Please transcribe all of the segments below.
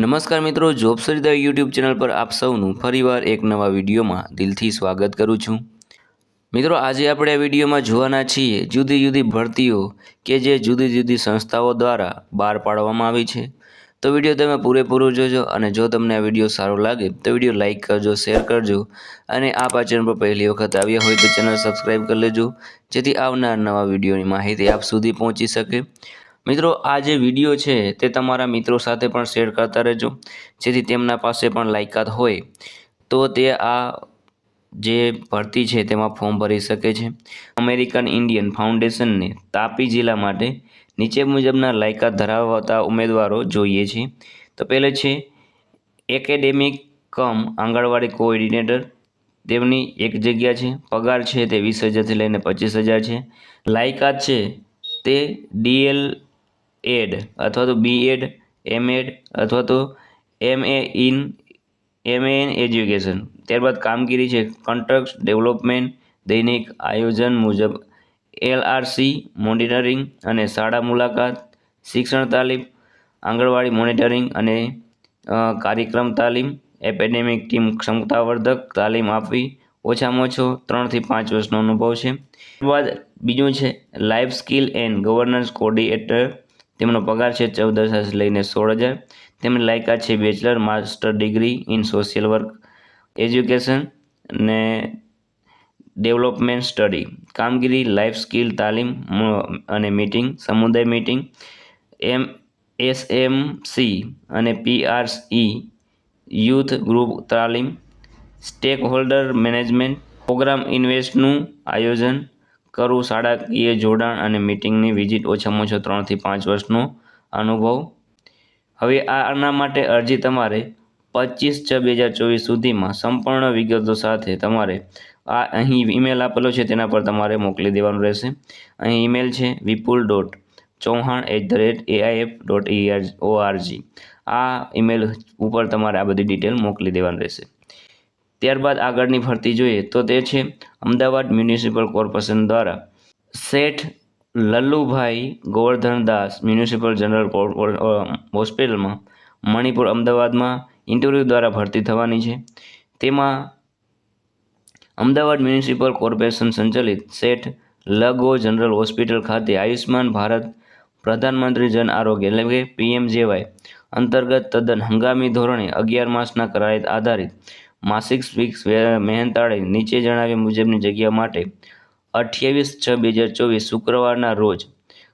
નમસ્કાર મિત્રો, job Sarita YouTube channel પર આપ સૌનું ફરીવાર એક નવા વિડીયોમાં દિલથી સ્વાગત કરું છું. મિત્રો, આજે આપણે આ વિડીયોમાં જોવાના છીએ જુદી જુદી ભરતીઓ કે જે જુદી જુદી સંસ્થાઓ દ્વારા બહાર પાડવામાં આવી છે. તો વીડિયો તમે પૂરેપૂરો જોજો અને જો તમને આ વીડિયો સારો લાગે, તો વીડિયો લાઇક કરજો, શેર કરજો અને આપ આ ચેનલ પર પહેલી વખત આવ્યા હોય તો ચેનલ સબસ્ક્રાઈબ કરી લેજો, જેથી આવનાર નવા વિડીયોની માહિતી આપ સુધી પહોંચી શકે. મિત્રો, આ જે વીડિયો છે, તે તમારા મિત્રો સાથે પણ શેર કરતા રહેજો. જેથી તેમના પાસે પણ લાયકાત હોય. તો તે આ જે ભરતી છે, તેમાં ફોર્મ ભરી શકે છે. અમેરિકન ઇન્ડિયન ફાઉન્ડેશનને તાપી જિલ્લા માટે નીચે મુજબના લાયકાત ધરાવતા ઉમેદવારો જોઈએ છે. તો પહેલે છે એકેડેમિક કમ આંગણવાડી કોઓર્ડિનેટર તેમની એક જગ્યા છે, પગાર છે તે વીસ હજારથી લઈને પચીસ હજાર છે. લાયકાત છે તે ડીએલ એડ અથવા તો બી એડ, એમ એડ અથવા તો M A in, M A in education. ત્યારબાદ કામગીરી છે કોન્ટ્રાક્ટ ડેવલપમેન્ટ, દૈનિક આયોજન મુજબ, એલઆરસી, મોનિટરિંગ અને શાળા મુલાકાત, શિક્ષણ તાલીમ, આંગણવાડી મોનિટરિંગ અને કાર્યક્રમ તાલીમ એપેડેમિક ટીમ ક્ષમતાવર્ધક તાલીમ આપવી, ઓછામાં ઓછો ત્રણથી પાંચ વર્ષનો અનુભવ છે. ત્યારબાદ બીજું છે life skill and governance coordinator તેમનો પગાર છે ચૌદ હજાર લઈને સોળ હજાર. તેમની લાયકાત છે bachelor, master degree in social work, education અને ડેવલપમેન્ટ સ્ટડી, કામગીરી, લાઈફ સ્કિલ, તાલીમ અને મીટિંગ, સમુદાય meeting, M S M C અને પીઆરસી યુથ ગ્રુપ તાલીમ સ્ટેક હોલ્ડર મેનેજમેન્ટ, પ્રોગ્રામ ઇન્વેસ્ટનું આયોજન કરવું શાળાકીય જોડાણ અને મીટિંગની વિઝિટ ઓછામાં ઓછો ત્રણથી પાંચ વર્ષનો અનુભવ. હવે આના માટે અરજી તમારે પચીસ છ બે હજાર ચોવીસ સુધીમાં સંપૂર્ણ વિગતો સાથે તમારે આ અહીં ઈમેલ આપેલો છે, તેના પર તમારે મોકલી દેવાનું રહેશે. અહીં ઈમેલ છે Vipul dot Chauhan at the rate AIF dot ER ORG આ ઈમેલ ઉપર તમારે આ બધી ડિટેલ મોકલી દેવાની રહેશે. ત્યારબાદ આગળની ભરતી જોઈએ તો તે છે અમદાવાદ મ્યુનિસિપલ કોર્પોરેશન દ્વારા. શેઠ લલ્લુભાઈ ગોવર્ધનદાસ મ્યુનિસિપલ જનરલ હોસ્પિટલમાં મણિપુર અમદાવાદમાં ઇન્ટરવ્યૂ દ્વારા ભરતી થવાની છે. તેમાં અમદાવાદ મ્યુનિસિપલ કોર્પોરેશન સંચાલિત શેઠ લગો જનરલ હોસ્પિટલ ખાતે આયુષ્માન ભારત પ્રધાનમંત્રી જન આરોગ્ય એટલે કે પીએમજેવાય અંતર્ગત તદ્દન હંગામી ધોરણે અગિયાર માસના કરાયત આધારિત માસિક ફિક્સ મહેનતાળે નીચે જણાવ્યા મુજબની જગ્યા માટે અઠ્યાવીસ છ બે હજાર ચોવીસ શુક્રવારના રોજ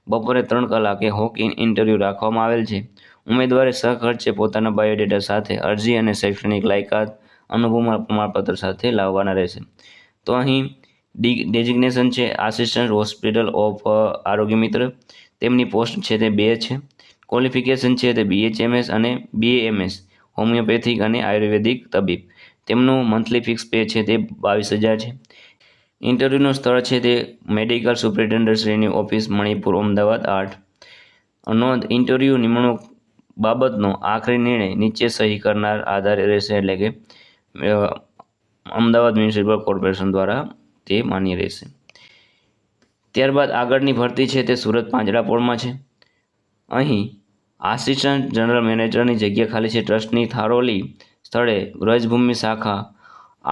બપોરે ત્રણ કલાકે હોક ઇન ઇન્ટરવ્યૂ રાખવામાં આવેલ છે. ઉમેદવારે સહખર્ચે પોતાના બાયોડેટા સાથે અરજી અને શૈક્ષણિક લાયકાત, અનુભવમાં પ્રમાણપત્ર સાથે લાવવાના રહેશે. તો અહીં ડેઝિગ્નેશન છે. આસિસ્ટન્ટ હોસ્પિટલ ઓફ આરોગ્ય મિત્ર. તેમની પોસ્ટ છે તે બે છે. ક્વોલિફિકેશન છે તે બીએચએમએસ અને બીએએમએસ હોમિયોપેથિક અને આયુર્વેદિક તબીબ. તેમનું મંથલી ફિક્સ પે છે તે બાવીસ હજાર છે. ઇન્ટરવ્યૂનું સ્થળ છે તે મેડિકલ સુપ્રિન્ટેન્ડન્ટશ્રીની ઓફિસ મણિપુર, અમદાવાદ આઠ. નોંધ ઇન્ટરવ્યૂ નિમણૂક બાબતનો આખરી નિર્ણય નીચે સહી કરનાર આધારે રહેશે એટલે કે અમદાવાદ મ્યુનિસિપલ કોર્પોરેશન દ્વારા તે માન્ય રહેશે. ત્યારબાદ આગળની ભરતી છે તે સુરત પાંજરાપોળમાં છે. અહીં આસિસ્ટન્ટ જનરલ મેનેજરની જગ્યા ખાલી છે. ટ્રસ્ટની થારોલી સ્થળે વ્રજભૂમિ શાખા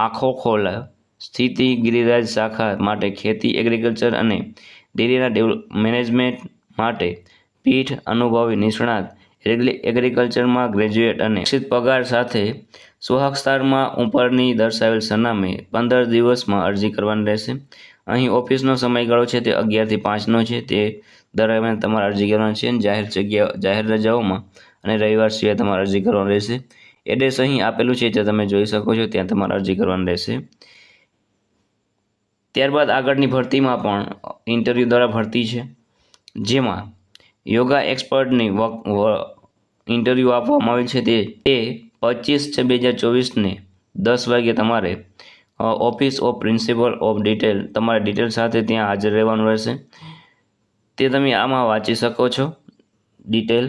આખો ખોલા સ્થિતિ ગિરિરાજ શાખા માટે ખેતી એગ્રીકલ્ચર અને ડેરીના ડેવલપ મેનેજમેન્ટ માટે પીઠ અનુભવી નિષ્ણાત એગ્રીકલ્ચરમાં ગ્રેજ્યુએટ અને શિક્ષિત પગાર સાથે સુહાગસ્તારમાં ઉપરની દર્શાવેલ સરનામે પંદર દિવસમાં અરજી કરવાની રહેશે. અહીં ઓફિસનો સમયગાળો છે તે અગિયારથી પાંચનો છે. તે દરમિયાન તમારે અરજી કરવાની છે જાહેર જગ્યા, જાહેર રજાઓમાં અને રવિવાર સિવાય તમારે અરજી કરવાની રહેશે. એડ્રેસ અહીં આપેલું છે, જે તમે જોઈ શકો છો, ત્યાં તમારે અરજી કરવાની રહેશે. ત્યારબાદ આગળની ભરતીમાં પણ ઇન્ટરવ્યૂ દ્વારા ભરતી છે, જેમાં યોગા એક્સપર્ટની ઇન્ટરવ્યૂ આપવામાં આવેલ છે, તે એ પચીસ છ, બે હજાર ચોવીસને દસ વાગે તમારે office of principal of detail તમારે ડિટેલ સાથે ત્યાં હાજર રહેવાનું રહેશે. તે તમે આમાં વાંચી શકો છો ડિટેલ